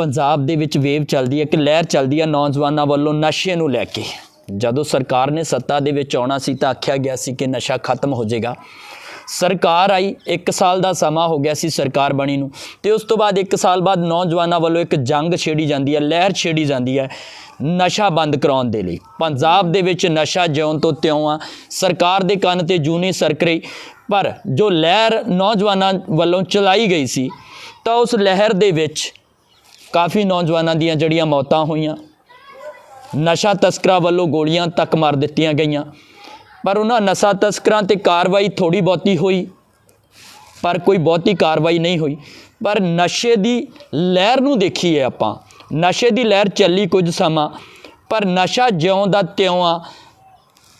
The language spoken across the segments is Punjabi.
ਪੰਜਾਬ ਦੇ ਵਿੱਚ ਵੇਵ ਚੱਲਦੀ ਹੈ ਕਿ ਲਹਿਰ ਚੱਲਦੀ ਹੈ ਨੌਜਵਾਨਾਂ ਵੱਲੋਂ ਨਸ਼ੇ ਨੂੰ ਲੈ ਕੇ। ਜਦੋਂ ਸਰਕਾਰ ਨੇ ਸੱਤਾ ਦੇ ਵਿੱਚ ਆਉਣਾ ਸੀ ਤਾਂ ਆਖਿਆ ਗਿਆ ਸੀ ਕਿ ਨਸ਼ਾ ਖਤਮ ਹੋ ਜਾਏਗਾ। ਸਰਕਾਰ ਆਈ 1 ਸਾਲ ਦਾ ਸਮਾਂ ਹੋ ਗਿਆ ਸੀ ਸਰਕਾਰ ਬਣੀ ਨੂੰ। ਤੇ ਉਸ ਤੋਂ ਬਾਅਦ 1 ਸਾਲ ਬਾਅਦ ਨੌਜਵਾਨਾਂ ਵੱਲੋਂ ਇੱਕ ਜੰਗ ਛੇੜੀ ਜਾਂਦੀ ਹੈ, ਲਹਿਰ ਛੇੜੀ ਜਾਂਦੀ ਹੈ ਨਸ਼ਾ ਬੰਦ ਕਰਾਉਣ ਦੇ ਲਈ। ਪੰਜਾਬ ਦੇ ਵਿੱਚ ਨਸ਼ਾ ਜਿਉਂ ਤੋਂ ਤਿਉਂ ਆ। ਸਰਕਾਰ ਦੇ ਕੰਨ ਤੇ ਜੂਨੀ ਸਰਕ ਰਹੀ। ਪਰ ਜੋ ਲਹਿਰ ਨੌਜਵਾਨਾਂ ਵੱਲੋਂ ਚਲਾਈ ਗਈ ਸੀ, ਤਾਂ ਉਸ ਲਹਿਰ ਦੇ ਵਿੱਚ ਕਾਫੀ ਨੌਜਵਾਨਾਂ ਦੀਆਂ ਜਿਹੜੀਆਂ ਮੌਤਾਂ ਹੋਈਆਂ, ਨਸ਼ਾ ਤਸਕਰਾਂ ਵੱਲੋਂ ਗੋਲੀਆਂ ਤੱਕ ਮਾਰ ਦਿੱਤੀਆਂ ਗਈਆਂ। ਪਰ ਉਹਨਾਂ ਨਸ਼ਾ ਤਸਕਰਾਂ ਤੇ ਕਾਰਵਾਈ ਥੋੜੀ ਬਹੁਤੀ ਹੋਈ, ਪਰ ਕੋਈ ਬਹੁਤੀ ਕਾਰਵਾਈ ਨਹੀਂ ਹੋਈ। ਪਰ ਨਸ਼ੇ ਦੀ ਲਹਿਰ ਨੂੰ ਦੇਖੀਏ ਆਪਾਂ। ਨਸ਼ੇ ਦੀ ਲਹਿਰ ਚੱਲੀ ਕੁਝ ਸਮਾਂ, ਪਰ ਨਸ਼ਾ ਜਿਉਂ ਦਾ ਤਿਉਂ ਆ।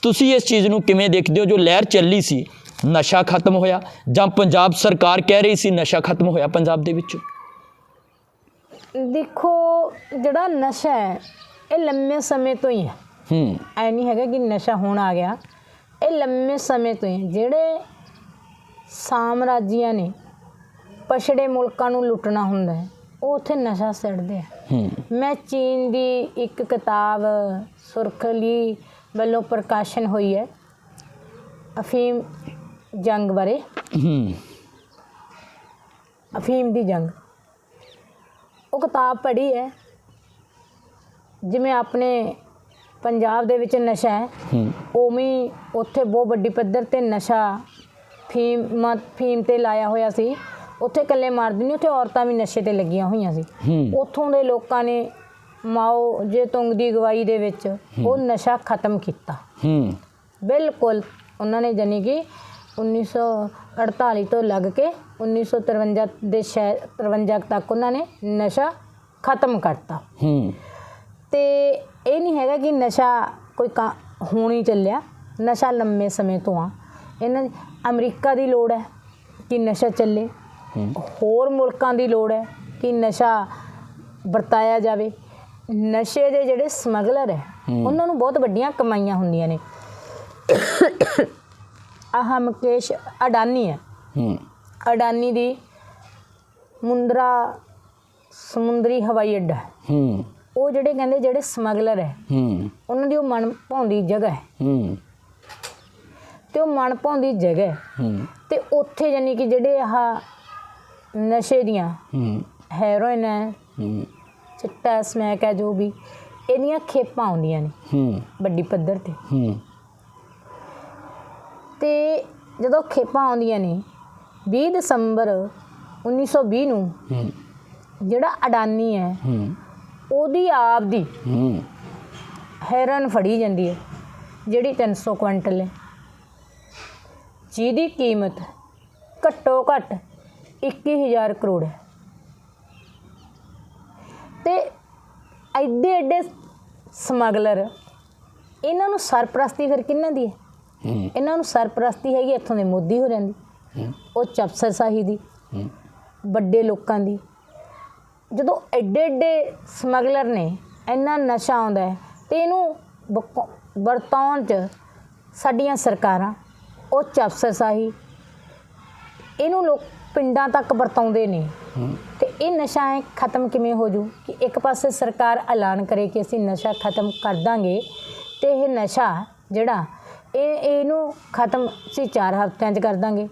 ਤੁਸੀਂ ਇਸ ਚੀਜ਼ ਨੂੰ ਕਿਵੇਂ ਦੇਖਦੇ ਹੋ ਜੋ ਲਹਿਰ ਚੱਲੀ ਸੀ? ਨਸ਼ਾ ਖਤਮ ਹੋਇਆ ਜਾਂ ਪੰਜਾਬ ਸਰਕਾਰ ਕਹਿ ਰਹੀ ਸੀ ਨਸ਼ਾ ਖਤਮ ਹੋਇਆ ਪੰਜਾਬ ਦੇ ਵਿੱਚ? ਦੇਖੋ ਜਿਹੜਾ ਨਸ਼ਾ ਹੈ ਇਹ ਲੰਮੇ ਸਮੇਂ ਤੋਂ ਹੀ ਹੈ। ਹੂੰ। ਐ ਨਹੀਂ ਹੈਗਾ ਕਿ ਨਸ਼ਾ ਹੁਣ ਆ ਗਿਆ। ਇਹ ਲੰਮੇ ਸਮੇਂ ਤੋਂ ਹੀ ਹੈ। ਜਿਹੜੇ ਸਾਮਰਾਜੀਆਂ ਨੇ ਪਛੜੇ ਮੁਲਕਾਂ ਨੂੰ ਲੁੱਟਣਾ ਹੁੰਦਾ ਹੈ ਉਹ ਉੱਥੇ ਨਸ਼ਾ ਸਿੱਟਦੇ ਆ। ਹੂੰ। ਮੈਂ ਚੀਨ ਦੀ ਇੱਕ ਕਿਤਾਬ ਸੁਰਖਲੀ ਵੱਲੋਂ ਪ੍ਰਕਾਸ਼ਨ ਹੋਈ ਹੈ ਅਫੀਮ ਜੰਗ ਬਾਰੇ। ਹੂੰ। ਅਫੀਮ ਦੀ ਜੰਗ। ਉਹ ਕਿਤਾਬ ਪੜ੍ਹੀ ਹੈ। ਜਿਵੇਂ ਆਪਣੇ ਪੰਜਾਬ ਦੇ ਵਿੱਚ ਨਸ਼ਾ ਹੈ ਉਵੇਂ ਉੱਥੇ ਬਹੁਤ ਵੱਡੀ ਪੱਧਰ ਤੇ ਨਸ਼ਾ ਫੀਮ ਫੀਮ ਤੇ ਲਾਇਆ ਹੋਇਆ ਸੀ। ਉੱਥੇ ਇਕੱਲੇ ਮਰਦ ਨਹੀਂ ਉੱਥੇ ਔਰਤਾਂ ਵੀ ਨਸ਼ੇ ਤੇ ਲੱਗੀਆਂ ਹੋਈਆਂ ਸੀ। ਹੂੰ। ਉੱਥੋਂ ਦੇ ਲੋਕਾਂ ਨੇ ਮਾਓ ਜੇ ਤੁੰਗ ਦੀ ਅਗਵਾਈ ਦੇ ਵਿੱਚ ਉਹ ਨਸ਼ਾ ਖਤਮ ਕੀਤਾ। ਹੂੰ। ਬਿਲਕੁਲ ਉਹਨਾਂ ਨੇ ਜਾਣੀ ਕਿ 1948 ਤੋਂ ਲੱਗ ਕੇ 1953 ਦੇ ਸ਼ਹਿ 53 ਤੱਕ ਉਹਨਾਂ ਨੇ ਨਸ਼ਾ ਖਤਮ ਕਰਤਾ। ਹੂੰ। ਤੇ ਇਹ ਨਹੀਂ ਹੈਗਾ ਕਿ ਨਸ਼ਾ ਕੋਈ ਹੁਣ ਹੀ ਚੱਲਿਆ। ਨਸ਼ਾ ਲੰਮੇ ਸਮੇਂ ਤੋਂ ਆ। ਇਹਨਾਂ ਅਮਰੀਕਾ ਦੀ ਲੋੜ ਹੈ ਕਿ ਨਸ਼ਾ ਚੱਲੇ। ਹੋਰ ਮੁਲਕਾਂ ਦੀ ਲੋੜ ਹੈ ਕਿ ਨਸ਼ਾ ਵਰਤਾਇਆ ਜਾਵੇ। ਨਸ਼ੇ ਦੇ ਜਿਹੜੇ ਸਮਗਲਰ ਹੂੰ। ਉਹਨਾਂ ਨੂੰ ਬਹੁਤ ਵੱਡੀਆਂ ਕਮਾਈਆਂ ਹੁੰਦੀਆਂ ਨੇ। ਆਹ ਮੁਕੇਸ਼ ਅਡਾਨੀ ਹੈ। ਹੂੰ। ਅਡਾਨੀ ਦੀ ਮੁੰਦਰਾ ਸਮੁੰਦਰੀ ਹਵਾਈ ਅੱਡਾ ਹੈ। ਉਹ ਜਿਹੜੇ ਕਹਿੰਦੇ ਜਿਹੜੇ ਸਮਗਲਰ ਹੈ ਹੂੰ। ਉਹਨਾਂ ਦੀ ਉਹ ਮਨ ਭਾਉਂਦੀ ਜਗ੍ਹਾ ਹੈ। ਹੂੰ। ਤੇ ਉਹ ਮਨ ਭਾਉਂਦੀ ਜਗ੍ਹਾ ਹੈ। ਹੂੰ। ਤੇ ਉੱਥੇ ਜਾਨੀ ਕਿ ਜਿਹੜੇ ਆਹ ਨਸ਼ੇ ਦੀਆਂ ਹੂੰ। ਹੈਰੋਇਨ ਹੈ ਹੂੰ। ਚਿੱਟਾ ਸਮੈਕ ਹੈ ਜੋ ਵੀ ਇਹਦੀਆਂ ਖੇਪਾਂ ਆਉਂਦੀਆਂ ਨੇ ਹੂੰ। ਵੱਡੀ ਪੱਧਰ ਤੇ। ਹੂੰ। ਤੇ ਜਦੋਂ ਖੇਪਾਂ ਆਉਂਦੀਆਂ ਨੇ 20 ਦਸੰਬਰ 1920 ਨੂੰ ਜਿਹੜਾ ਅਡਾਨੀ ਹੈ ਉਹਦੀ ਆਪ ਦੀ ਹੈਰਨ ਫੜੀ ਜਾਂਦੀ ਹੈ ਜਿਹੜੀ 300 ਕੁਇੰਟਲ ਹੈ। ਜਿਹਦੀ ਕੀਮਤ ਘੱਟੋ ਘੱਟ 21000 ਕਰੋੜ ਹੈ। ਤੇ ਐਡੇ ਐਡੇ ਸਮਗਲਰ ਇਹਨਾਂ ਨੂੰ ਸਰਪ੍ਰਸਤੀ ਫਿਰ ਕਿਹਨਾਂ ਦੀ ਹੂੰ? ਇਹਨਾਂ ਨੂੰ ਸਰਪ੍ਰਸਤੀ ਹੈਗੀ ਇੱਥੋਂ ਦੇ ਮੋਦੀ ਹੋਰਿਆਂ ਦੀ। ਉਹ ਚਪਸਰ ਸਾਹੀ ਦੀ, ਵੱਡੇ ਲੋਕਾਂ ਦੀ। ਜਦੋਂ ਐਡੇ ਐਡੇ ਸਮਗਲਰ ਨੇ, ਇੰਨਾ ਨਸ਼ਾ ਆਉਂਦਾ ਹੈ ਤੇ ਇਹਨੂੰ ਬਕ- ਵਰਤਾਉਣ 'ਚ ਸਾਡੀਆਂ ਸਰਕਾਰਾਂ, ਉਹ ਚਪਸਰ ਸਾਹੀ। ਇਹਨੂੰ ਲੋਕ ਪਿੰਡਾਂ ਤੱਕ ਵਰਤਾਉਂਦੇ ਨੇ। ਹੂੰ ਤੇ ਇਹ ਨਸ਼ਾ ਹੈ ਖਤਮ ਕਿਵੇਂ ਹੋ ਜੂ ਕਿ ਇੱਕ ਪਾਸੇ ਸਰਕਾਰ ਐਲਾਨ ਕਰੇ ਕਿ ਅਸੀਂ ਨਸ਼ਾ ਖਤਮ ਕਰ ਦਾਂਗੇ ਤੇ ਇਹ ਨਸ਼ਾ ਜਿਹੜਾ ਇਹ ਇਹਨੂੰ ਖਤਮ ਅਸੀਂ 4 ਹਫ਼ਤਿਆਂ 'ਚ ਕਰ ਦਾਂਗੇ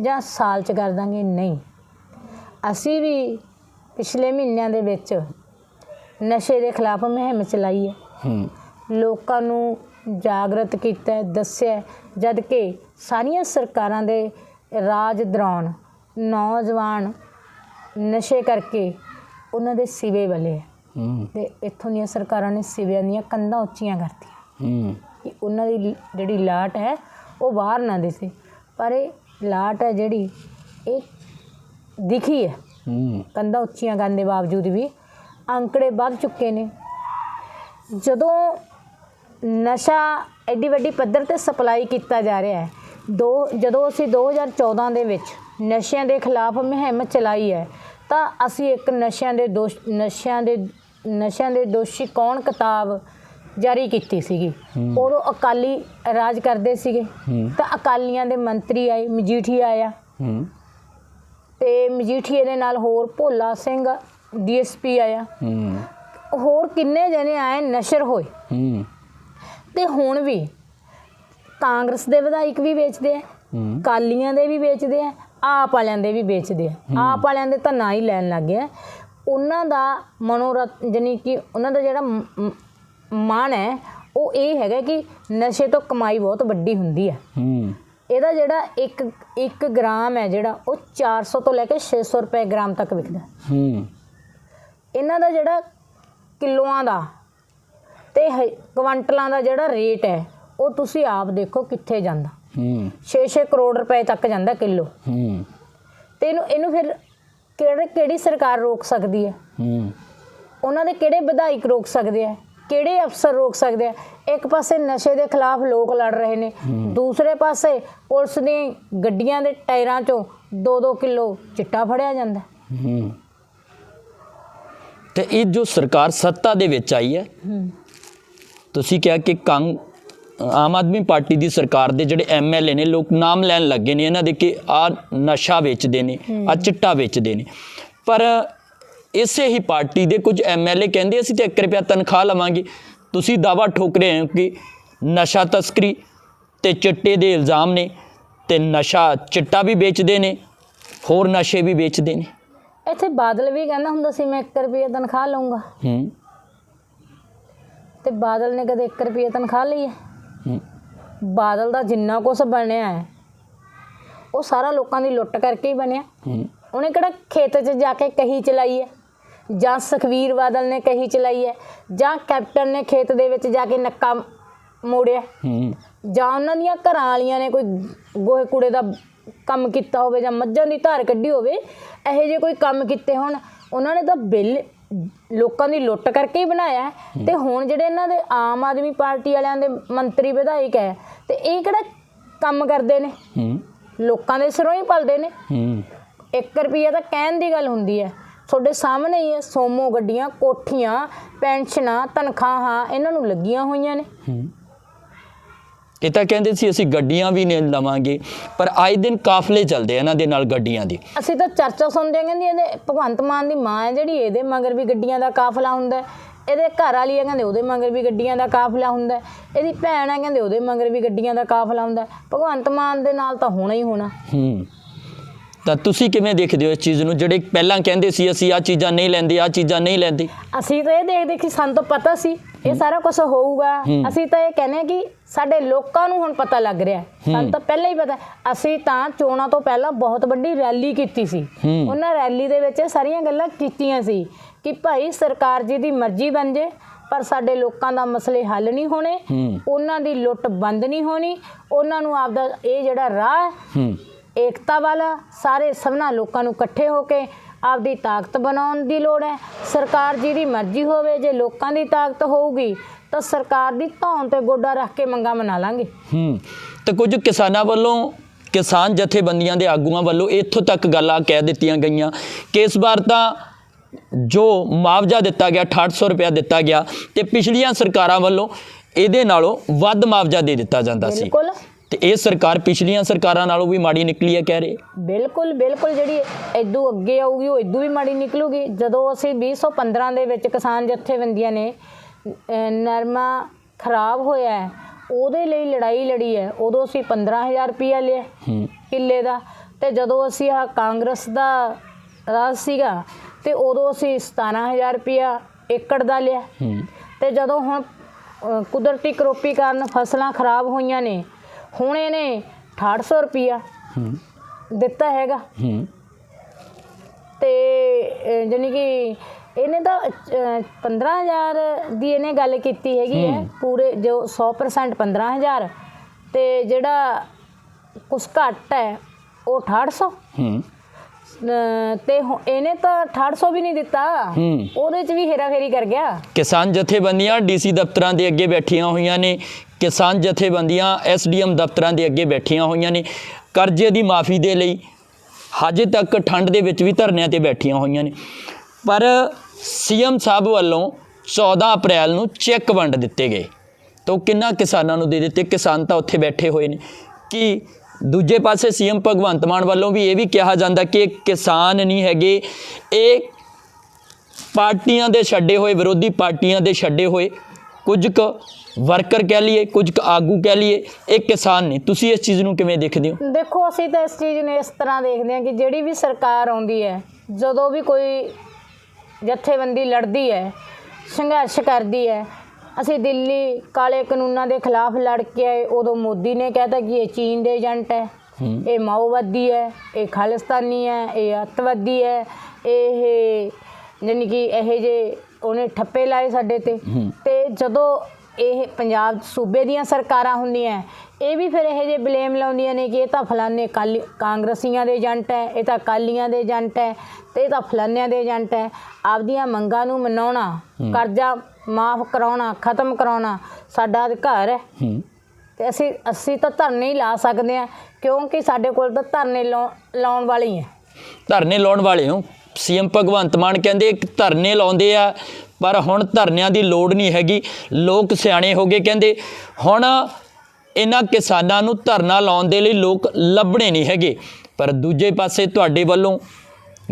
ਜਾਂ ਸਾਲ 'ਚ ਕਰ ਦਾਂਗੇ ਨਹੀਂ। ਅਸੀਂ ਵੀ ਪਿਛਲੇ ਮਹੀਨਿਆਂ ਦੇ ਵਿੱਚ ਨਸ਼ੇ ਦੇ ਖਿਲਾਫ ਮੁਹਿੰਮ ਚਲਾਈ ਹੈ। ਹੂੰ। ਲੋਕਾਂ ਨੂੰ ਜਾਗਰਤ ਕੀਤਾ ਦੱਸਿਆ ਜਦ ਕਿ ਸਾਰੀਆਂ ਸਰਕਾਰਾਂ ਦੇ ਰਾਜ ਦੌਰਾਨ ਨੌਜਵਾਨ ਨਸ਼ੇ ਕਰਕੇ ਉਹਨਾਂ ਦੇ ਸਿਵੇ ਵਾਲੇ ਤੇ ਇੱਥੋਂ ਦੀਆਂ ਸਰਕਾਰਾਂ ਨੇ ਸਿਵਿਆਂ ਦੀਆਂ ਕੰਧਾਂ ਉੱਚੀਆਂ ਕਰਤੀਆਂ। ਹੂੰ। ਕਿ ਉਹਨਾਂ ਦੀ ਜਿਹੜੀ ਲਾਟ ਹੈ ਉਹ ਬਾਹਰ ਨਾ ਦਿਸੇ। ਪਰ ਇਹ ਲਾਟ ਹੈ ਜਿਹੜੀ ਇਹ ਦਿਖੀ ਹੈ। ਹੂੰ। ਕੰਧਾਂ ਉੱਚੀਆਂ ਕਰਨ ਦੇ ਬਾਵਜੂਦ ਵੀ ਅੰਕੜੇ ਵੱਧ ਚੁੱਕੇ ਨੇ। ਜਦੋਂ ਨਸ਼ਾ ਐਡੀ ਵੱਡੀ ਪੱਧਰ ਤੇ ਸਪਲਾਈ ਕੀਤਾ ਜਾ ਰਿਹਾ ਹੈ ਦੋ ਜਦੋਂ ਅਸੀਂ 2014 ਦੇ ਵਿੱਚ ਨਸ਼ਿਆਂ ਦੇ ਖਿਲਾਫ ਮੁਹਿੰਮ ਚਲਾਈ ਹੈ ਤਾਂ ਅਸੀਂ ਇੱਕ ਨਸ਼ਿਆਂ ਦੇ ਦੋਸ਼ ਨਸ਼ਿਆਂ ਦੇ ਨਸ਼ਿਆਂ ਦੇ ਦੋਸ਼ੀ ਕੌਣ? ਕਿਤਾਬ ਜਾਰੀ ਕੀਤੀ ਸੀਗੀ। ਉਦੋਂ ਅਕਾਲੀ ਰਾਜ ਕਰਦੇ ਸੀਗੇ। ਤਾਂ ਅਕਾਲੀਆਂ ਦੇ ਮੰਤਰੀ ਆਏ ਮਜੀਠੀ ਆਇਆ। ਤੇ ਮਜੀਠੀਏ ਦੇ ਨਾਲ ਹੋਰ ਭੋਲਾ ਸਿੰਘ ਡੀਐਸਪੀ ਆਇਆ। ਹੋਰ ਕਿੰਨੇ ਜਣੇ ਆਏ ਨਸ਼ਰ ਹੋਏ। ਤੇ ਹੁਣ ਵੀ ਕਾਂਗਰਸ ਦੇ ਵਿਧਾਇਕ ਵੀ ਵੇਚਦੇ ਆ ਕਾਲੀਆਂ ਦੇ ਵੀ ਵੇਚਦੇ ਆ ਆਪ ਵਾਲਿਆਂ ਦੇ ਵੀ ਵੇਚਦੇ ਆ। ਆਪ ਵਾਲਿਆਂ ਦੇ ਤਾਂ ਨਾ ਹੀ ਲੈਣ ਲੱਗ ਗਏ ਆ। ਉਹਨਾਂ ਦਾ ਮਨੋਰਥ ਜਾਨੀ ਕਿ ਉਹਨਾਂ ਦਾ ਜਿਹੜਾ ਮਾਣ ਹੈ ਉਹ ਇਹ ਹੈਗਾ ਕਿ ਨਸ਼ੇ ਤੋਂ ਕਮਾਈ ਬਹੁਤ ਵੱਡੀ ਹੁੰਦੀ ਹੈ। ਹੂੰ। ਇਹਦਾ ਜਿਹੜਾ ਇੱਕ ਇੱਕ ਗ੍ਰਾਮ ਹੈ ਜਿਹੜਾ ਉਹ 400 ਤੋਂ ਲੈ ਕੇ 600 ਰੁਪਏ ਗ੍ਰਾਮ ਤੱਕ ਵਿਕਦਾ ਹੂੰ। ਇਹਨਾਂ ਦਾ ਜਿਹੜਾ ਕਿਲੋਆਂ ਦਾ ਤੇ ਕੁਆਂਟਲਾਂ ਦਾ ਜਿਹੜਾ ਰੇਟ ਹੈ ਉਹ ਤੁਸੀਂ ਆਪ ਦੇਖੋ ਕਿੱਥੇ ਜਾਂਦਾ। ਹੂੰ। 6-6 ਕਰੋੜ ਰੁਪਏ ਤੱਕ ਜਾਂਦਾ ਕਿਲੋ। ਹੂੰ। ਤੇ ਇਹਨੂੰ ਇਹਨੂੰ ਫਿਰ ਕਿਹੜੇ ਕਿਹੜੀ ਸਰਕਾਰ ਰੋਕ ਸਕਦੀ ਹੈ? ਹੂੰ। ਉਹਨਾਂ ਦੇ ਕਿਹੜੇ ਵਿਧਾਇਕ ਰੋਕ ਸਕਦੇ ਆ ਕਿਹੜੇ ਅਫਸਰ ਰੋਕ ਸਕਦੇ ਆ? ਇੱਕ ਪਾਸੇ ਨਸ਼ੇ ਦੇ ਖਿਲਾਫ ਲੋਕ ਲੜ ਰਹੇ ਨੇ। ਦੂਸਰੇ ਪਾਸੇ ਪੁਲਿਸ ਦੀ ਗੱਡੀਆਂ ਦੇ ਟਾਇਰਾਂ ਚੋਂ 2-2 ਕਿਲੋ ਚਿੱਟਾ ਫੜਿਆ ਜਾਂਦਾ। ਤੇ ਇਹ ਜੋ ਸਰਕਾਰ ਸੱਤਾ ਦੇ ਵਿੱਚ ਆਈ ਹੈ ਹੂੰ। ਤੁਸੀਂ ਕਿਹਾ ਕਿ ਕੰਗ ਆਮ ਆਦਮੀ ਪਾਰਟੀ ਦੀ ਸਰਕਾਰ ਦੇ ਜਿਹੜੇ ਐਮਐਲਏ ਨੇ ਲੋਕ ਨਾਮ ਲੈਣ ਲੱਗੇ ਨੇ। ਇਹਨਾਂ ਦੇ ਕਿ ਆ ਨਸ਼ਾ ਵੇਚਦੇ ਨੇ ਆ ਚਿੱਟਾ ਵੇਚਦੇ ਨੇ। ਪਰ ਇਸੇ ਹੀ ਪਾਰਟੀ ਦੇ ਕੁਝ ਐਮਐਲਏ ਕਹਿੰਦੇ ਅਸੀਂ ਤੇ 1 ਰੁਪਿਆ ਤਨਖਾਹ ਲਵਾਂਗੇ। ਤੁਸੀਂ ਦਾਵਾ ਠੋਕ ਰਹੇ ਹੋ ਕਿ ਨਸ਼ਾ ਤਸਕਰੀ ਤੇ ਚਿੱਟੇ ਦੇ ਇਲਜ਼ਾਮ ਨੇ ਤੇ ਨਸ਼ਾ ਚਿੱਟਾ ਵੀ ਵੇਚਦੇ ਨੇ ਹੋਰ ਨਸ਼ੇ ਵੀ ਵੇਚਦੇ ਨੇ। ਇੱਥੇ ਬਾਦਲ ਵੀ ਕਹਿੰਦਾ ਹੁੰਦਾ ਸੀ ਮੈਂ 1 ਰੁਪਏ ਤਨਖਾਹ ਲਵਾਂਗਾ ਹੂੰ। ਤੇ ਬਾਦਲ ਨੇ ਕਦੇ 1 ਰੁਪਏ ਤਨਖਾਹ ਲਈ ਹੈ? ਹੂੰ। ਬਾਦਲ ਦਾ ਜਿੰਨਾ ਕੁਛ ਬਣਿਆ ਹੈ ਉਹ ਸਾਰਾ ਲੋਕਾਂ ਦੀ ਲੁੱਟ ਕਰਕੇ ਹੀ ਬਣਿਆ। ਹੂੰ। ਉਹਨੇ ਕਿਹੜਾ ਖੇਤ 'ਚ ਜਾ ਕੇ ਕਹੀ ਚਲਾਈ ਹੈ? ਜਾਂ ਸੁਖਵੀਰ ਬਾਦਲ ਨੇ ਕਹੀ ਚਲਾਈ ਹੈ ਜਾਂ ਕੈਪਟਨ ਨੇ ਖੇਤ ਦੇ ਵਿੱਚ ਜਾ ਕੇ ਨੱਕਾ ਮੋੜਿਆ। ਹੂੰ। ਜਾਂ ਉਹਨਾਂ ਦੀਆਂ ਘਰਾਂ ਵਾਲੀਆਂ ਨੇ ਕੋਈ ਗੋਹੇ ਕੂੜੇ ਦਾ ਕੰਮ ਕੀਤਾ ਹੋਵੇ ਜਾਂ ਮੱਝਾਂ ਦੀ ਧਾਰ ਕੱਢੀ ਹੋਵੇ ਇਹੋ ਜਿਹੇ ਕੋਈ ਕੰਮ ਕੀਤੇ ਹੋਣ ਉਹਨਾਂ ਨੇ ਤਾਂ ਬਿੱਲ ਲੋਕਾਂ ਦੀ ਲੁੱਟ ਕਰਕੇ ਹੀ ਬਣਾਇਆ। ਤੇ ਹੁਣ ਜਿਹੜੇ ਇਹਨਾਂ ਦੇ ਆਮ ਆਦਮੀ ਪਾਰਟੀ ਵਾਲਿਆਂ ਦੇ ਮੰਤਰੀ ਵਿਧਾਇਕ ਹੈ ਤੇ ਇਹ ਕਿਹੜਾ ਕੰਮ ਕਰਦੇ ਨੇ? ਹੂੰ। ਲੋਕਾਂ ਦੇ ਸਿਰੋਂ ਹੀ ਪਲਦੇ ਨੇ। ਹੂੰ। 1 ਰੁਪਿਆ ਤਾਂ ਕਹਿਣ ਦੀ ਗੱਲ ਹੁੰਦੀ ਹੈ। ਤੁਹਾਡੇ ਸਾਹਮਣੇ ਹੀ ਹੈ ਸੋਮੋ ਗੱਡੀਆਂ ਕੋਠੀਆਂ ਪੈਨਸ਼ਨਾਂ ਤਨਖਾਹਾਂ ਇਹਨਾਂ ਨੂੰ ਲੱਗੀਆਂ ਹੋਈਆਂ ਨੇ। ਇਹ ਤਾਂ ਕਹਿੰਦੇ ਸੀ ਅਸੀਂ ਗੱਡੀਆਂ ਵੀ ਨਹੀਂ ਲਵਾਂਗੇ ਪਰ ਆਏ ਦਿਨ ਕਾਫਲੇ ਚੱਲਦੇ ਆ ਇਹਨਾਂ ਦੇ ਨਾਲ ਗੱਡੀਆਂ ਦੇ ਅਸੀਂ ਤਾਂ ਚਰਚਾ ਸੁਣਦੇ ਹਾਂ ਕਹਿੰਦੀ ਇਹਦੇ ਭਗਵੰਤ ਮਾਨ ਦੀ ਮਾਂ ਹੈ ਜਿਹੜੀ ਇਹਦੇ ਮਗਰ ਵੀ ਗੱਡੀਆਂ ਦਾ ਕਾਫਲਾ ਹੁੰਦਾ ਹੈ। ਇਹਦੇ ਘਰ ਵਾਲੀ ਹੈ ਕਹਿੰਦੇ ਉਹਦੇ ਮਗਰ ਵੀ ਗੱਡੀਆਂ ਦਾ ਕਾਫਲਾ ਹੁੰਦਾ ਹੈ। ਇਹਦੀ ਭੈਣ ਹੈ ਕਹਿੰਦੇ ਉਹਦੇ ਮਗਰ ਵੀ ਗੱਡੀਆਂ ਦਾ ਕਾਫਲਾ ਹੁੰਦਾ। ਭਗਵੰਤ ਮਾਨ ਦੇ ਨਾਲ ਤਾਂ ਹੋਣਾ ਹੀ ਹੋਣਾ ਹੂੰ ਤਾਂ ਤੁਸੀਂ ਕਿਵੇਂ ਦੇਖਦੇ ਹੋ ਇਸ ਚੀਜ਼ ਨੂੰ? ਜਿਹੜੇ ਪਹਿਲਾਂ ਕਹਿੰਦੇ ਸੀ ਅਸੀਂ ਆ ਚੀਜ਼ਾਂ ਨਹੀਂ ਲੈਂਦੇ ਆ ਚੀਜ਼ਾਂ ਨਹੀਂ ਲੈਂਦੇ। ਅਸੀਂ ਤਾਂ ਇਹ ਦੇਖਦੇ ਕਿ ਸਾਨੂੰ ਤਾਂ ਪਤਾ ਸੀ ਇਹ ਸਾਰਾ ਕੁਝ ਹੋਊਗਾ। ਅਸੀਂ ਤਾਂ ਇਹ ਕਹਿੰਦੇ ਕਿ ਸਾਡੇ ਲੋਕਾਂ ਨੂੰ ਹੁਣ ਪਤਾ ਲੱਗ ਰਿਹਾ। ਸਾਨੂੰ ਤਾਂ ਪਹਿਲਾਂ ਹੀ ਪਤਾ ਅਸੀਂ ਤਾਂ ਚੋਣਾਂ ਤੋਂ ਪਹਿਲਾਂ ਬਹੁਤ ਵੱਡੀ ਰੈਲੀ ਕੀਤੀ ਸੀ। ਉਹਨਾਂ ਰੈਲੀ ਦੇ ਵਿੱਚ ਸਾਰੀਆਂ ਗੱਲਾਂ ਕੀਤੀਆਂ ਸੀ ਕਿ ਭਾਈ ਸਰਕਾਰ ਜੀ ਦੀ ਮਰਜ਼ੀ ਬਣ ਜੇ ਪਰ ਸਾਡੇ ਲੋਕਾਂ ਦਾ ਮਸਲੇ ਹੱਲ ਨਹੀਂ ਹੋਣੇ। ਉਹਨਾਂ ਦੀ ਲੁੱਟ ਬੰਦ ਨਹੀਂ ਹੋਣੀ। ਉਹਨਾਂ ਨੂੰ ਆਪਦਾ ਇਹ ਜਿਹੜਾ ਰਾਹ ਏਕਤਾ ਵਾਲਾ ਸਾਰੇ ਸਭਨਾ ਲੋਕਾਂ ਨੂੰ ਇਕੱਠੇ ਹੋ ਕੇ ਆਪਦੀ ਤਾਕਤ ਬਣਾਉਣ ਦੀ ਲੋੜ ਹੈ। ਸਰਕਾਰ ਜੀ ਦੀ ਮਰਜ਼ੀ ਹੋਵੇ ਜੇ ਲੋਕਾਂ ਦੀ ਤਾਕਤ ਹੋਊਗੀ ਤਾਂ ਸਰਕਾਰ ਦੀ ਧੌਣ ਤੇ ਗੋਡਾ ਰੱਖ ਕੇ ਮੰਗਾ ਮਨਾ ਲਾਂਗੇ। ਹੂੰ ਤੇ ਕੁਝ ਕਿਸਾਨਾਂ ਵੱਲੋਂ ਕਿਸਾਨ ਜਥੇਬੰਦੀਆਂ ਦੇ ਆਗੂਆਂ ਵੱਲੋਂ ਇੱਥੋਂ ਤੱਕ ਗੱਲਾਂ ਕਹਿ ਦਿੱਤੀਆਂ ਗਈਆਂ ਕਿ ਇਸ ਵਾਰ ਤਾਂ ਜੋ ਮੁਆਵਜ਼ਾ ਦਿੱਤਾ ਗਿਆ 6800 ਰੁਪਇਆ ਦਿੱਤਾ ਗਿਆ ਤੇ ਪਿਛਲੀਆਂ ਸਰਕਾਰਾਂ ਵੱਲੋਂ ਇਹਦੇ ਨਾਲੋਂ ਵੱਧ ਮੁਆਵਜ਼ਾ ਦੇ ਦਿੱਤਾ ਜਾਂਦਾ ਸੀ। ਬਿਲਕੁਲ। ਤੇ ਇਹ ਸਰਕਾਰ ਪਿਛਲੀਆਂ ਸਰਕਾਰਾਂ ਨਾਲੋਂ ਵੀ ਮਾੜੀ ਨਿਕਲੀ ਹੈ ਕਹਿ ਰਹੇ। ਬਿਲਕੁਲ ਬਿਲਕੁਲ ਜਿਹੜੀ ਇਦੋਂ ਅੱਗੇ ਆਊਗੀ ਉਹ ਇਦੋਂ ਵੀ ਮਾੜੀ ਨਿਕਲੂਗੀ। ਜਦੋਂ ਅਸੀਂ 2015 ਦੇ ਵਿੱਚ ਕਿਸਾਨ ਜਥੇਬੰਦੀਆਂ ਨੇ ਨਰਮਾ ਖਰਾਬ ਹੋਇਆ ਹੈ ਉਹਦੇ ਲਈ ਲੜਾਈ ਲੜੀ ਹੈ। ਉਦੋਂ ਅਸੀਂ 15000 ਰੁਪਇਆ ਲਿਆ ਕਿੱਲੇ ਦਾ। ਤੇ ਜਦੋਂ ਅਸੀਂ ਆ ਕਾਂਗਰਸ ਦਾ ਰਾਜ ਸੀਗਾ ਤੇ ਉਦੋਂ ਅਸੀਂ 17000 ਰੁਪਇਆ ਏਕੜ ਦਾ ਲਿਆ। ਤੇ ਜਦੋਂ ਹੁਣ ਕੁਦਰਤੀ ਕਰੋਪੀ ਕਾਰਨ ਫਸਲਾਂ ਖਰਾਬ ਹੋਈਆਂ ਨੇ ਹੁਣ ਇਹਨੇ 6800 ਰੁਪਇਆ ਹੂੰ। ਦਿੱਤਾ ਹੈਗਾ। ਹੂੰ। ਤੇ ਜਾਣੀ ਕਿ ਇਹਨੇ ਤਾਂ ਅ, 15000 ਦੀ ਇਹਨੇ ਗੱਲ ਕੀਤੀ ਹੈਗੀ ਹੈ। ਪੂਰੇ ਜੋ 100% 15000 ਤੇ ਜਿਹੜਾ ਕੁਛ ਘੱਟ ਹੈ ਉਹ 6800 ਹੂੰ। ਤੇ ਇਹਨੇ ਤਾਂ 6800 ਵੀ ਨਹੀਂ ਦਿੱਤਾ। ਉਹਦੇ 'ਚ ਵੀ ਹੇਰਾਫੇਰੀ ਕਰ ਗਿਆ। ਕਿਸਾਨ ਜਥੇਬੰਦੀਆਂ ਡੀਸੀ ਦਫ਼ਤਰਾਂ ਦੇ ਅੱਗੇ ਬੈਠੀਆਂ ਹੋਈਆਂ ਨੇ। ਕਿਸਾਨ ਜਥੇਬੰਦੀਆਂ ਐਸਡੀਐਮ ਦਫ਼ਤਰਾਂ ਦੇ ਅੱਗੇ ਬੈਠੀਆਂ ਹੋਈਆਂ ਨੇ। ਕਰਜ਼ੇ ਦੀ ਮਾਫੀ ਦੇ ਲਈ ਹਜੇ ਤੱਕ ਠੰਡ ਦੇ ਵਿੱਚ ਵੀ ਧਰਨਿਆਂ ਤੇ ਬੈਠੀਆਂ ਹੋਈਆਂ ਨੇ। ਪਰ ਸੀਐਮ ਸਾਹਿਬ ਵੱਲੋਂ 14 ਅਪ੍ਰੈਲ ਨੂੰ ਚੈੱਕ ਵੰਡ ਦਿੱਤੇ ਗਏ। ਤਾਂ ਕਿੰਨਾ ਕਿਸਾਨਾਂ ਨੂੰ ਦੇ ਦਿੱਤੇ? ਕਿਸਾਨ ਤਾਂ ਉੱਥੇ ਬੈਠੇ ਹੋਏ ਨੇ। ਕਿ ਦੂਜੇ ਪਾਸੇ ਸੀਐਮ ਭਗਵੰਤ ਮਾਨ ਵੱਲੋਂ ਵੀ ਇਹ ਵੀ ਕਿਹਾ ਜਾਂਦਾ ਕਿ ਕਿਸਾਨ ਨਹੀਂ ਹੈਗੇ। ਇਹ ਪਾਰਟੀਆਂ ਦੇ ਛੱਡੇ ਹੋਏ, ਵਿਰੋਧੀ ਪਾਰਟੀਆਂ ਦੇ ਛੱਡੇ ਹੋਏ, ਕੁਝ ਕੁ ਵਰਕਰ ਕਹਿ ਲਈਏ, ਕੁਝ ਕੁ ਆਗੂ ਕਹਿ ਲਈਏ, ਇਹ ਕਿਸਾਨ ਨੇ। ਤੁਸੀਂ ਇਸ ਚੀਜ਼ ਨੂੰ ਕਿਵੇਂ ਦੇਖਦੇ ਹੋ? ਦੇਖੋ, ਅਸੀਂ ਤਾਂ ਇਸ ਚੀਜ਼ ਨੂੰ ਇਸ ਤਰ੍ਹਾਂ ਦੇਖਦੇ ਹਾਂ ਕਿ ਜਿਹੜੀ ਵੀ ਸਰਕਾਰ ਆਉਂਦੀ ਹੈ, ਜਦੋਂ ਵੀ ਕੋਈ ਜਥੇਬੰਦੀ ਲੜਦੀ ਹੈ, ਸੰਘਰਸ਼ ਕਰਦੀ ਹੈ ਅਸੀਂ ਦਿੱਲੀ ਕਾਲੇ ਕਾਨੂੰਨਾਂ ਦੇ ਖਿਲਾਫ ਲੜ ਕੇ ਆਏ। ਉਦੋਂ ਮੋਦੀ ਨੇ ਕਹਿਤਾ ਕਿ ਇਹ ਚੀਨ ਦੇ ਏਜੰਟ ਹੈ। ਇਹ ਮਾਓਵਾਦੀ ਹੈ ਇਹ ਖਾਲਿਸਤਾਨੀ ਹੈ ਇਹ ਅੱਤਵਾਦੀ ਹੈ। ਇਹ ਯਾਨੀ ਕਿ ਇਹ ਜੇ ਉਹਨੇ ਠੱਪੇ ਲਾਏ ਸਾਡੇ ਤੇ। ਤੇ ਜਦੋਂ ਇਹ ਪੰਜਾਬ ਸੂਬੇ ਦੀਆਂ ਸਰਕਾਰਾਂ ਹੁੰਦੀਆਂ ਇਹ ਵੀ ਫਿਰ ਇਹ ਜੇ ਬਲੇਮ ਲਾਉਂਦੀਆਂ ਨੇ ਕਿ ਇਹ ਤਾਂ ਫਲਾਣੇ ਕਾਲੀ ਕਾਂਗਰਸੀਆਂ ਦੇ ਏਜੰਟ ਹੈ ਇਹ ਤਾਂ ਕਾਲੀਆਂ ਦੇ ਏਜੰਟ ਹੈ ਤੇ ਇਹ ਤਾਂ ਫਲਾਨਿਆਂ ਦੇ ਏਜੰਟ ਹੈ। ਆਪਦੀਆਂ ਮੰਗਾਂ ਨੂੰ ਮਨਾਉਣਾ ਕਰਜ਼ਾ ਮਾਫ ਕਰਾਉਣਾ ਖਤਮ ਕਰਾਉਣਾ ਸਾਡਾ ਅਧਿਕਾਰ ਹੈ। ਤੇ ਅਸੀਂ ਅਸੀਂ ਤਾਂ ਧਰਨੇ ਹੀ ਲਾ ਸਕਦੇ ਹਾਂ ਕਿਉਂਕਿ ਸਾਡੇ ਕੋਲ ਤਾਂ ਧਰਨੇ ਲਾਉ- ਲਾਉਣ ਵਾਲੇ ਹੀ ਹੈ। ਧਰਨੇ ਲਾਉਣ ਵਾਲੇ ਹੋ। ਸੀਐਮ ਭਗਵੰਤ ਮਾਨ ਕਹਿੰਦੇ ਇੱਕ ਧਰਨੇ ਲਾਉਂਦੇ ਆ ਪਰ ਹੁਣ ਧਰਨਿਆਂ ਦੀ ਲੋੜ ਨਹੀਂ ਹੈਗੀ। ਲੋਕ ਸਿਆਣੇ ਹੋ ਗਏ ਕਹਿੰਦੇ ਹੁਣ ਇਹਨਾਂ ਕਿਸਾਨਾਂ ਨੂੰ ਧਰਨਾ ਲਾਉਣ ਦੇ ਲਈ ਲੋਕ ਲੱਭਣੇ ਨਹੀਂ ਹੈਗੇ। ਪਰ ਦੂਜੇ ਪਾਸੇ ਤੁਹਾਡੇ ਵੱਲੋਂ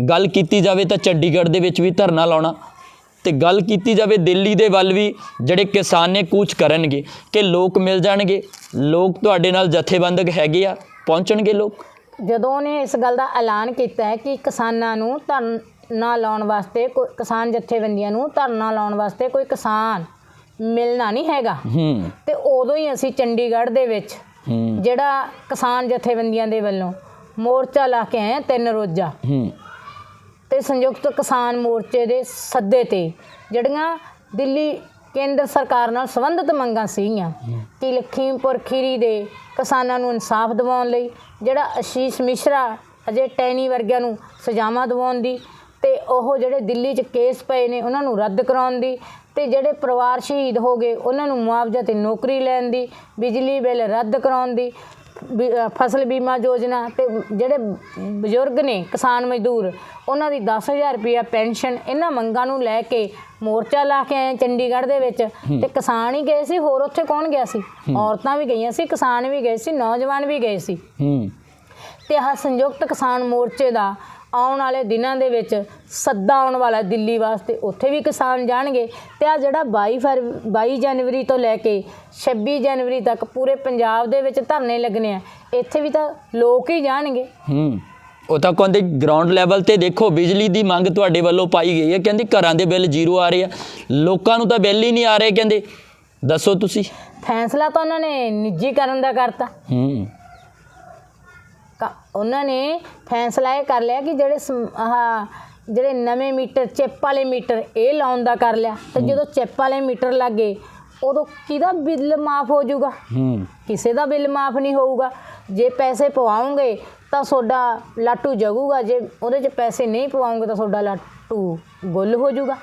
ਗੱਲ ਕੀਤੀ ਜਾਵੇ ਤਾਂ ਚੰਡੀਗੜ੍ਹ ਦੇ ਵਿੱਚ ਵੀ ਧਰਨਾ ਲਾਉਣਾ। ਤੇ ਗੱਲ ਕੀਤੀ ਜਾਵੇ ਦਿੱਲੀ ਦੇ ਵੱਲ ਵੀ ਜਿਹੜੇ ਕਿਸਾਨ ਨੇ ਕੂਚ ਕਰਨਗੇ ਕਿ ਲੋਕ ਮਿਲ ਜਾਣਗੇ ਲੋਕ ਤੁਹਾਡੇ ਨਾਲ ਜਥੇਬੰਦਕ ਹੈਗੇ ਆ ਪਹੁੰਚਣਗੇ ਲੋਕ? ਜਦੋਂ ਉਹਨੇ ਇਸ ਗੱਲ ਦਾ ਐਲਾਨ ਕੀਤਾ ਹੈ ਕਿ ਕਿਸਾਨਾਂ ਨੂੰ ਧਰਨਾ ਲਾਉਣ ਵਾਸਤੇ ਕੋਈ ਕਿਸਾਨ ਜਥੇਬੰਦੀਆਂ ਨੂੰ ਧਰਨਾ ਲਾਉਣ ਵਾਸਤੇ ਕੋਈ ਕਿਸਾਨ ਮਿਲਣਾ ਨਹੀਂ ਹੈਗਾ ਹੂੰ। ਤੇ ਉਦੋਂ ਹੀ ਅਸੀਂ ਚੰਡੀਗੜ੍ਹ ਦੇ ਵਿੱਚ ਜਿਹੜਾ ਕਿਸਾਨ ਜਥੇਬੰਦੀਆਂ ਦੇ ਵੱਲੋਂ ਮੋਰਚਾ ਲਾ ਕੇ ਆਏ ਤਿੰਨ ਰੋਜ਼ਾ। ਹੂੰ। ਤੇ ਸੰਯੁਕਤ ਕਿਸਾਨ ਮੋਰਚੇ ਦੇ ਸੱਦੇ ਤੇ ਜਿਹੜੀਆਂ ਦਿੱਲੀ ਕੇਂਦਰ ਸਰਕਾਰ ਨਾਲ ਸੰਬੰਧਿਤ ਮੰਗਾਂ ਸੀਗੀਆਂ, ਕਿ ਲਖੀਮਪੁਰ ਖੀਰੀ ਦੇ ਕਿਸਾਨਾਂ ਨੂੰ ਇਨਸਾਫ ਦਿਵਾਉਣ ਲਈ, ਜਿਹੜਾ ਅਸ਼ੀਸ਼ ਮਿਸ਼ਰਾ ਅਜੇ ਟੈਨੀ ਵਰਗਿਆਂ ਨੂੰ ਸਜ਼ਾਵਾਂ ਦਿਵਾਉਣ ਦੀ, ਤੇ ਉਹ ਜਿਹੜੇ ਦਿੱਲੀ 'ਚ ਕੇਸ ਪਏ ਨੇ, ਉਹਨਾਂ ਨੂੰ ਰੱਦ ਕਰਾਉਣ ਦੀ, ਤੇ ਜਿਹੜੇ ਪਰਿਵਾਰ ਸ਼ਹੀਦ ਹੋ ਗਏ, ਉਹਨਾਂ ਨੂੰ ਮੁਆਵਜ਼ਾ ਤੇ ਨੌਕਰੀ ਲੈਣ ਦੀ, ਬਿਜਲੀ ਬਿੱਲ ਰੱਦ ਕਰਾਉਣ ਦੀ ਫਸਲ ਬੀਮਾ ਯੋਜਨਾ ਤੇ ਜਿਹੜੇ ਬਜ਼ੁਰਗ ਨੇ ਕਿਸਾਨ ਮਜ਼ਦੂਰ ਉਹਨਾਂ ਦੀ 10000 ਰੁਪਇਆ ਪੈਨਸ਼ਨ ਇਹਨਾਂ ਮੰਗਾਂ ਨੂੰ ਲੈ ਕੇ ਮੋਰਚਾ ਲਾ ਕੇ ਆਏ ਚੰਡੀਗੜ੍ਹ ਦੇ ਵਿੱਚ ਤੇ ਕਿਸਾਨ ਹੀ ਗਏ ਸੀ ਹੋਰ ਉੱਥੇ ਕੌਣ ਗਿਆ ਸੀ? ਔਰਤਾਂ ਵੀ ਗਈਆਂ ਸੀ ਕਿਸਾਨ ਵੀ ਗਏ ਸੀ ਨੌਜਵਾਨ ਵੀ ਗਏ ਸੀ। ਹੂੰ। ਤੇ ਆਹ ਸੰਯੁਕਤ ਕਿਸਾਨ ਮੋਰਚੇ ਦਾ ਆਉਣ ਵਾਲੇ ਦਿਨਾਂ ਦੇ ਵਿੱਚ ਸੱਦਾ ਆਉਣ ਵਾਲਾ ਦਿੱਲੀ ਵਾਸਤੇ ਉੱਥੇ ਵੀ ਕਿਸਾਨ ਜਾਣਗੇ। ਤੇ ਆ ਜਿਹੜਾ 22 ਫਰ 22 ਜਨਵਰੀ ਤੋਂ ਲੈ ਕੇ 26 ਜਨਵਰੀ ਤੱਕ ਪੂਰੇ ਪੰਜਾਬ ਦੇ ਵਿੱਚ ਧਰਨੇ ਲੱਗਣੇ ਆ ਇੱਥੇ ਵੀ ਤਾਂ ਲੋਕ ਹੀ ਜਾਣਗੇ। ਹੂੰ ਉਹ ਤਾਂ ਕਹਿੰਦੇ ਗਰਾਊਂਡ ਲੈਵਲ ਤੇ ਦੇਖੋ ਬਿਜਲੀ ਦੀ ਮੰਗ ਤੁਹਾਡੇ ਵੱਲੋਂ ਪਾਈ ਗਈ ਹੈ ਕਹਿੰਦੇ ਘਰਾਂ ਦੇ ਬਿੱਲ ਜ਼ੀਰੋ ਆ ਰਹੇ ਆ ਲੋਕਾਂ ਨੂੰ ਤਾਂ ਬਿੱਲ ਹੀ ਨਹੀਂ ਆ ਰਹੇ ਕਹਿੰਦੇ ਦੱਸੋ ਤੁਸੀਂ। ਫੈਸਲਾ ਤਾਂ ਉਹਨਾਂ ਨੇ ਨਿੱਜੀਕਰਨ ਦਾ ਕਰਤਾ। ਹੂੰ। ਉਹਨਾਂ ਨੇ ਫੈਸਲਾ ਇਹ ਕਰ ਲਿਆ ਕਿ ਜਿਹੜੇ ਆਹ ਜਿਹੜੇ ਨਵੇਂ ਮੀਟਰ ਚਿੱਪ ਵਾਲੇ ਮੀਟਰ ਇਹ ਲਾਉਣ ਦਾ ਕਰ ਲਿਆ। ਤੇ ਜਦੋਂ ਚਿੱਪ ਵਾਲੇ ਮੀਟਰ ਲੱਗੇ ਉਦੋਂ ਕਿਹਦਾ ਬਿੱਲ ਮਾਫ ਹੋ ਜਾਊਗਾ? ਹੂੰ। ਕਿਸੇ ਦਾ ਬਿੱਲ ਮਾਫ ਨਹੀਂ ਹੋਊਗਾ। ਜੇ ਪੈਸੇ ਪਵਾਉਂਗੇ ਤਾਂ ਤੁਹਾਡਾ ਲਾਟੂ ਜਗੂਗਾ। ਜੇ ਉਹਦੇ 'ਚ ਪੈਸੇ ਨਹੀਂ ਪਵਾਉਂਗੇ ਤਾਂ ਤੁਹਾਡਾ ਲਾਟੂ ਗੁੱਲ ਹੋ ਜਾਊਗਾ।